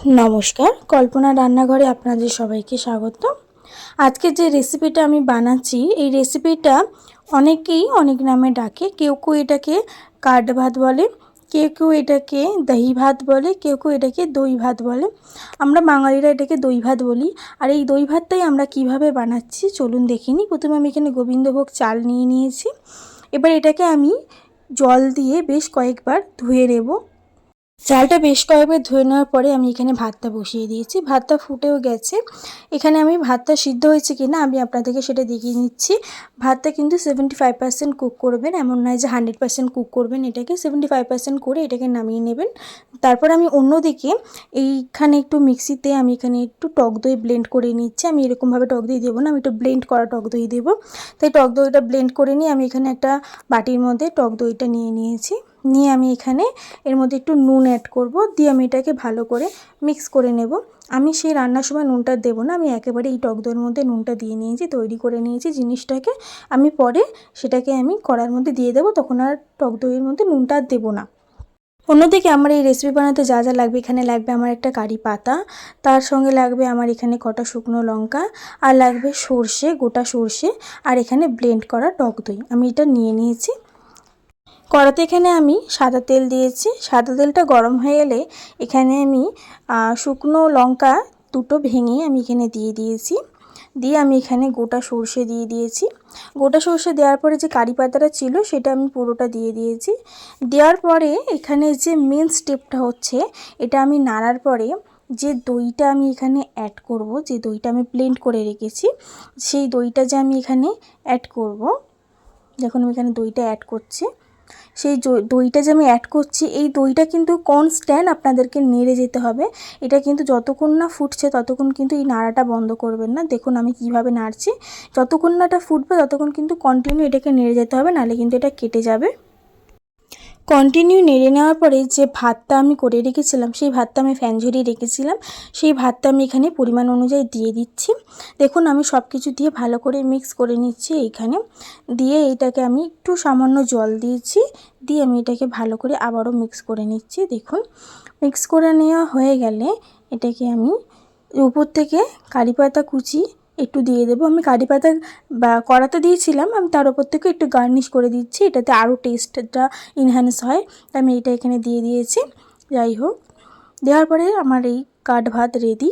নমস্কার, কল্পনা রান্নাঘরে আপনাদের সবাইকে স্বাগত আজকে যে রেসিপিটা আমি বানাচ্ছি, এই রেসিপিটা অনেকেই অনেক নামে ডাকে। কেউ কেউ এটাকে কাঠ ভাত বলে, কেউ কেউ এটাকে দহি ভাত বলে, কেউ কেউ এটাকে দই ভাত বলে। আমরা বাঙালিরা এটাকে দই ভাত বলি। আর এই দই ভাতটাই আমরা কীভাবে বানাচ্ছি, চলুন দেখিনি প্রথমে আমি এখানে গোবিন্দভোগ চাল নিয়ে নিয়েছি। এবার এটাকে আমি জল দিয়ে বেশ কয়েকবার ধুয়ে নেব। চালটা বেশ কয়েকবার ধুয়ে নেওয়ার পরে আমি এখানে ভাতটা বসিয়ে দিয়েছি। ভাতটা ফুটেও গেছে। এখানে আমি ভাতটা সিদ্ধ হয়েছে কি না আমি আপনাদেরকে সেটা দেখিয়ে নিচ্ছি। ভাতটা কিন্তু সেভেন্টি ফাইভ পার্সেন্ট কুক করবেন, এমন নয় যে হান্ড্রেড পার্সেন্ট কুক করবেন এটাকে। সেভেন্টি ফাইভ পার্সেন্ট করে এটাকে নামিয়ে নেবেন। তারপর আমি অন্যদিকে এইখানে একটু মিক্সিতে আমি এখানে একটু টক দই ব্লেন্ড করে নিচ্ছি। আমি এরকমভাবে টক দই দেবো না, আমি একটু ব্লেন্ড করা টক দই দেবো। তাই টক দইটা ব্লেন্ড করে নিয়ে আমি এখানে একটা বাটির মধ্যে টক দইটা নিয়ে নিয়েছি। নিয়ে আমি এখানে এর মধ্যে একটু নুন অ্যাড করব। দিয়ে আমি এটাকে ভালো করে মিক্স করে নেব। আমি সেই রান্নার সময় নুনটা দেবো না। আমি একেবারে এই টক দইয়ের মধ্যে নুনটা দিয়ে নিয়েছি, তৈরি করে নিয়েছি জিনিসটাকে। আমি পরে সেটাকে আমি কড়ার মধ্যে দিয়ে দেবো। তখন আর টক দইয়ের মধ্যে নুনটা আর দেবো না। অন্যদিকে আমার এই রেসিপি বানাতে যা যা লাগবে, এখানে লাগবে আমার একটা কারি পাতা, তার সঙ্গে লাগবে আমার এখানে কটা শুকনো লঙ্কা, আর লাগবে সর্ষে, গোটা সর্ষে, আর এখানে ব্লেন্ড করা টক দই। আমি এটা নিয়ে নিয়েছি। কড়াতে এখানে আমি সাদা তেল দিয়েছি। সাদা তেলটা গরম হয়ে গেলে এখানে আমি শুকনো লঙ্কা দুটো ভেঙে আমি এখানে দিয়ে দিয়েছি। দিয়ে আমি এখানে গোটা সর্ষে দিয়ে দিয়েছি। গোটা সর্ষে দেওয়ার পরে যে কারি পাতাটা ছিল সেটা আমি পুরোটা দিয়ে দিয়েছি। দেওয়ার পরে এখানে যে মেন স্টেপটা হচ্ছে, এটা আমি নাড়ার পরে যে দইটা আমি এখানে অ্যাড করব, যে দইটা আমি ব্লেন্ড করে রেখেছি, সেই দইটা যে আমি এখানে অ্যাড করব, যখন আমি এখানে দইটা অ্যাড করছি সেই দইটা যে আমি অ্যাড করছি, এই দইটা কিন্তু কনস্ট্যান্ট আপনাদেরকে নেড়ে যেতে হবে। এটা কিন্তু যতক্ষণ না ফুটছে, ততক্ষণ কিন্তু এই নাড়াটা বন্ধ করবেন না। দেখুন আমি কীভাবে নাড়ছি। যতক্ষণ না এটা ফুটবে, ততক্ষণ কিন্তু কন্টিনিউ এটাকে নেড়ে যেতে হবে, নাহলে কিন্তু এটা কেটে যাবে। কন্টিনিউ নেড়ে নেওয়ার পরে যে ভাতটা আমি করে রেখেছিলাম, সেই ভাতটা আমি ফ্যান ঝরিয়ে রেখেছিলাম। সেই ভাতটা আমি এখানে পরিমাণ অনুযায়ী দিয়ে দিচ্ছি। দেখুন, আমি সব কিছু দিয়ে ভালো করে মিক্স করে নিচ্ছি এইখানে। দিয়ে এইটাকে আমি একটু সামান্য জল দিয়েছি। দিয়ে আমি এটাকে ভালো করে আবারও মিক্স করে নিচ্ছি, দেখুন। মিক্স করে নেওয়া হয়ে গেলে এটাকে আমি উপর থেকে কারি পাতা কুচি একটু দিয়ে দেবো। আমি কারি পাতা, বা কড়াতে দিয়েছিলাম, আমি তার ওপর থেকে একটু গার্নিশ করে দিচ্ছি। এটাতে আরও টেস্টটা ইনহ্যান্স হয়। তাই আমি এটা এখানে দিয়ে দিয়েছি। যাই হোক, দেওয়ার পরে আমার এই কাঠ ভাত রেডি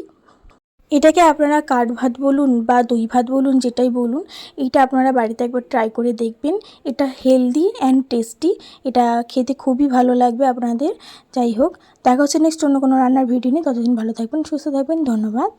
এটাকে আপনারা কাঠ ভাত বলুন বা দই ভাত বলুন, যেটাই বলুন, এটা আপনারা বাড়িতে একবার ট্রাই করে দেখবেন। এটা হেলদি অ্যান্ড টেস্টি এটা খেতে খুবই ভালো লাগবে আপনাদের। যাই হোক, দেখা হচ্ছে নেক্সট অন্য কোনো রান্নার ভিডিও নিয়ে। ততদিন ভালো থাকবেন, সুস্থ থাকবেন। ধন্যবাদ।